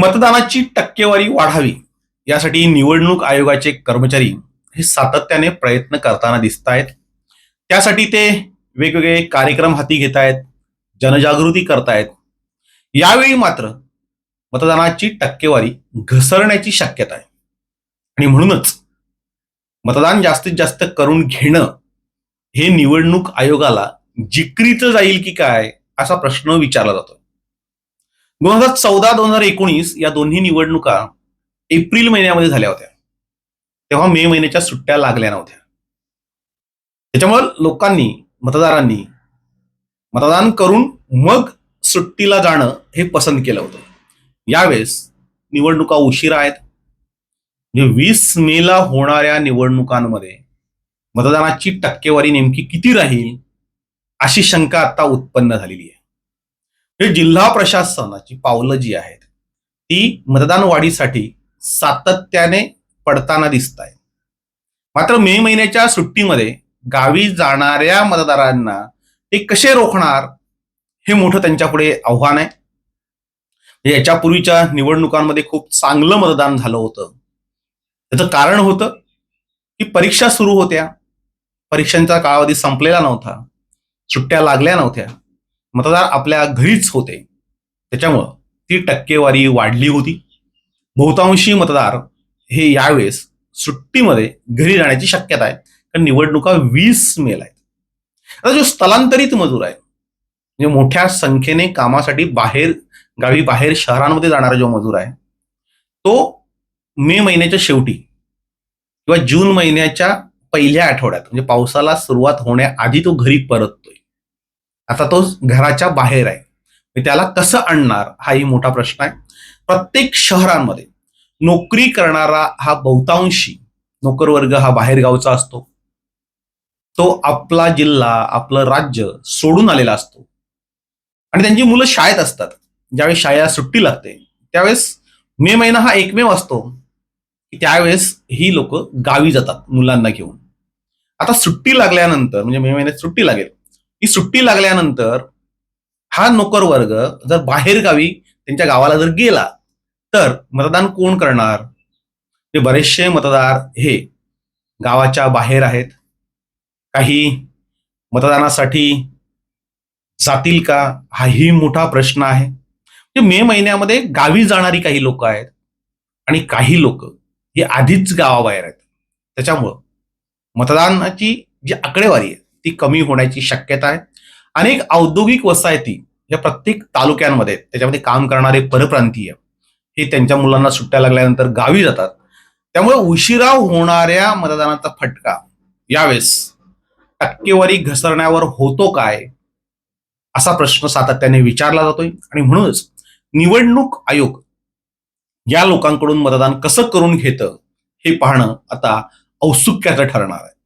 मतदानाची टक्केवारी वाढावी. यासाठी निवडणूक आयोगाचे कर्मचारी हे सातत्याने प्रयत्न करताना दिसत आहेत. त्यासाठी ते वेगवेगळे कार्यक्रम हाती घेत आहेत जनजागृती करतायत यावेळी मात्र मतदानाची टक्केवारी घसरण्याची शक्यता आहे. आणि म्हणूनच मतदान जास्तीत जास्त करून घेणं हे निवडणूक आयोगाला जिक्रीचं जाईल की काय असा प्रश्न विचारला जातो दोन हजार चौदा दोन हजार एकोणीस या दोन्ही निवडणुका एप्रिल महिन्यामध्ये झाल्या होत्या. तेव्हा मे महिन्याच्या सुट्ट्या लागल्या नव्हत्या. त्याच्यामुळे लोकांनी मतदारांनी मतदान करून मग सुट्टीला जाणं हे पसंत केलं होतं. यावेळेस निवडणुका उशिरा आहेत. म्हणजे वीस मेला होणाऱ्या निवडणुकांमध्ये मतदानाची टक्केवारी नेमकी किती राहील अशी शंका आता उत्पन्न झालेली आहे. हे जिल्हा प्रशासनाची पावलं जी आहेत ती मतदान वाढीसाठी सातत्याने पडताना दिसत आहे मात्र मे महिन्याच्या सुट्टीमध्ये गावी जाणाऱ्या मतदारांना ते कसे रोखणार हे मोठं त्यांच्यापुढे आव्हान आहे. म्हणजे याच्यापूर्वीच्या निवडणुकांमध्ये खूप चांगलं मतदान झालं होतं. त्याचं कारण होतं की परीक्षा सुरू होत्या. परीक्षांचा कालावधी संपलेला नव्हता. सुट्ट्या लागल्या नव्हत्या. मतदार आपल्या घरीच होते. त्याच्यामुळं ती टक्केवारी वाढली होती. बहुतांशी मतदार हे यावेळेस सुट्टीमध्ये घरी जाण्याची शक्यता आहे. कारण निवडणुका वीस मेला आहेत. आता जो स्थलांतरित मजूर आहे म्हणजे मोठ्या संख्येने कामासाठी बाहेर गावी बाहेर शहरांमध्ये जाणारा जो मजूर आहे तो मे महिन्याच्या शेवटी किंवा जून महिन्याच्या पहिल्या आठवड्यात म्हणजे पावसाला सुरुवात होण्याआधी तो घरी परततोय. आता तो घराच्या बाहेर आहे. त्याला कसं आणणार? हाही मोठा प्रश्न आहे. प्रत्येक शहरांमध्ये नोकरी करणारा हा बहुतांशी नोकरवर्ग हा बाहेरगावचा असतो. तो आपला जिल्हा आपलं राज्य सोडून आलेला असतो. आणि त्यांची मुलं शाळेत असतात. ज्यावेळेस शाळेला सुट्टी लागते त्यावेळेस मे महिना हा एकमेव असतो. की त्यावेळेस ही लोक गावी जातात मुलांना घेऊन. आता सुट्टी लागल्यानंतर म्हणजे मे महिन्यात सुट्टी लागेल ही सुट्टी लागल्यानंतर हा नोकर वर्ग जर बाहेर गावी त्यांच्या गावाला जर गेला तर मतदान कोण करणार? ते बरेचसे मतदार हे गावाच्या बाहेर आहेत. काही मतदानासाठी जातील का? हाही मोठा प्रश्न आहे. म्हणजे मे महिन्यामध्ये गावी जाणारी काही लोक आहेत आणि काही लोक हे आधीच गावाबाहेर आहेत. त्याच्यामुळं मतदानाची जी आकडेवारी आहे ती कमी होण्याची शक्यता आहे. अनेक औद्योगिक वसाहती या प्रत्येक तालुक्यांमध्ये त्याच्यामध्ये काम करणारे परप्रांतीय हे त्यांच्या मुलांना सुट्ट्या लागल्यानंतर गावी जातात. त्यामुळे उशिरा होणाऱ्या मतदानाचा फटका यावेळेस टक्केवारी घसरण्यावर होतो काय? असा प्रश्न सातत्याने विचारला जातोय. आणि म्हणूनच निवडणूक आयोग या लोकांकडून मतदान कसं करून घेतं हे पाहणं आता औत्सुक्याचं ठरणार आहे.